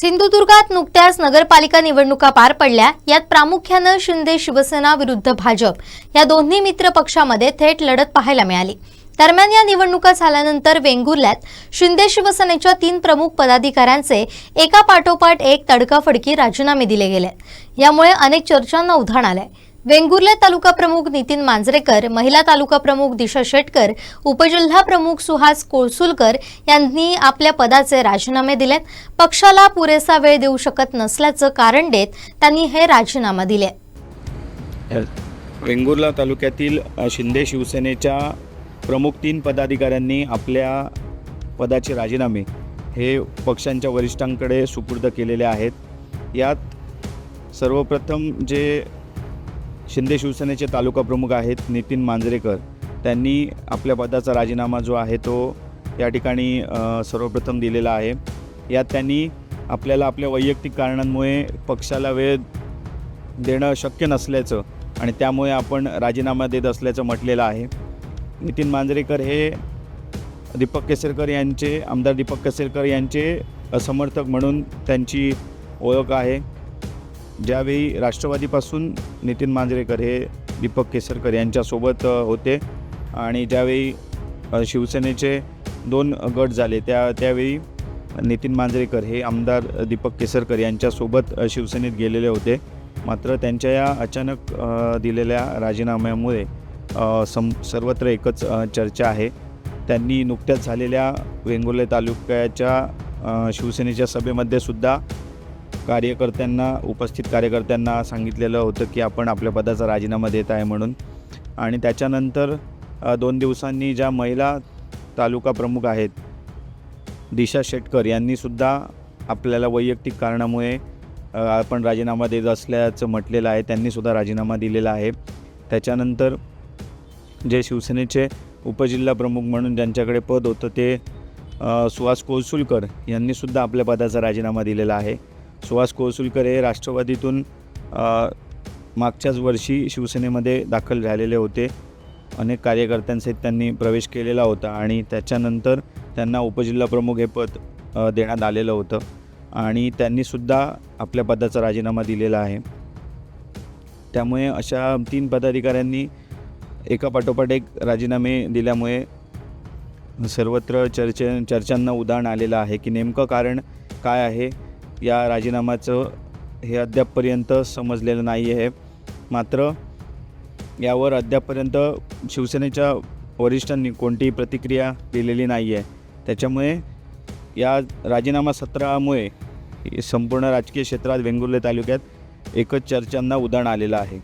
सिंधुदुर्गात नुकत्याच नगरपालिका निवडणुका पार पडल्या. यात प्रामुख्यानं शिंदे शिवसेना विरुद्ध भाजप. या दोन्ही मित्र पक्षामध्ये थेट लढत पाहायला मिळाली. दरम्यान या निवडणुका झाल्यानंतर वेंगुर्ल्यात शिंदे शिवसेनेच्या तीन प्रमुख पदाधिकाऱ्यांचे एका पाठोपाठ एक तडकाफडकी राजीनामे दिले गेले. यामुळे अनेक चर्चांना उधाण आलंय. वेंगुर्ले तालुका प्रमुख नितीन मांजरेकर महिला तालुका प्रमुख दिशा शेटकर उपजिल्हा प्रमुख सुहास कोळसुलकर यांनी आपल्या पदाचे राजीनामे दिलेत. पक्षाला पुरेसा वेळ देऊ शकत नसल्याचं कारण देत त्यांनी हे राजीनामा दिले. वेंगुर्ला तालुक्यातील शिंदे शिवसेनेच्या प्रमुख तीन पदाधिकाऱ्यांनी आपल्या पदाचे राजीनामे हे पक्षांच्या वरिष्ठांकडे सुपूर्द केलेले आहेत. यात सर्वप्रथम जे शिंदे शिवसेनेचे तालुका प्रमुख आहेत नितीन मांजरेकर. त्यांनी आपल्या पदाचा राजीनामा जो आहे तो या ठिकाणी सर्वप्रथम दिलेला आहे. यात त्यांनी आपल्याला आपल्या वैयक्तिक कारणांमुळे पक्षाला वेळ देणं शक्य नसल्याचं आणि त्यामुळे आपण राजीनामा देत असल्याचं म्हटलेलं आहे. नितीन मांजरेकर हे दीपक केसरकर यांचे आमदार दीपक केसरकर यांचे समर्थक म्हणून त्यांची ओळख आहे. ज्यावेळी राष्ट्रवादीपासून नितीन मांजरेकर हे दीपक केसरकर यांच्यासोबत होते आणि ज्यावेळी शिवसेनेचे दोन गट झाले त्या त्यावेळी नितीन मांजरेकर हे आमदार दीपक केसरकर यांच्यासोबत शिवसेनेत गेलेले होते. मात्र त्यांच्या या अचानक दिलेल्या राजीनाम्यामुळे सम सर्वत्र एकच चर्चा आहे. त्यांनी नुकत्याच झालेल्या वेंगुर्ले तालुक्याच्या शिवसेनेच्या सभेमध्ये सुद्धा कार्यकर्त्यांना उपस्थित कार्यकर्त्यांना सांगितलेलं होतं की आपण आपल्या पदाचा राजीनामा देत आहे म्हणून. आणि त्याच्यानंतर दोन दिवसांनी ज्या महिला तालुका प्रमुख आहेत दिशा शेटकर यांनीसुद्धा आपल्याला वैयक्तिक कारणामुळे आपण राजीनामा देत असल्याचं म्हटलेलं आहे. त्यांनीसुद्धा राजीनामा दिलेला आहे. त्याच्यानंतर जे शिवसेनेचे उपजिल्हा प्रमुख म्हणून ज्यांच्याकडे पद होतं ते सुहास कोळसुलकर यांनीसुद्धा आपल्या पदाचा राजीनामा दिलेला आहे. सुहास कोसुलकर हे राष्ट्रवादीतून मागच्याच वर्षी शिवसेनेमध्ये दाखल झालेले होते. अनेक कार्यकर्त्यांसहित त्यांनी प्रवेश केलेला होता आणि त्याच्यानंतर त्यांना उपजिल्हाप्रमुख हे पद देण्यात आलेलं होतं आणि त्यांनीसुद्धा आपल्या पदाचा राजीनामा दिलेला आहे. त्यामुळे अशा तीन पदाधिकाऱ्यांनी एका पाठोपाठ एक राजीनामे दिल्यामुळे सर्वत्र चर्चे चर्चांना उदाहरण आलेलं आहे की नेमकं कारण काय आहे? या राजीनाम्याचं हे अद्यापपर्यंत समजलेलं नाही आहे. मात्र यावर अद्यापपर्यंत शिवसेनेच्या वरिष्ठांनी कोणतीही प्रतिक्रिया दिलेली नाही आहे. त्याच्यामुळे या राजीनामा सत्रामुळे संपूर्ण राजकीय क्षेत्रात वेंगुर्ले तालुक्यात एकच चर्चांना उदाहरण आलेलं आहे.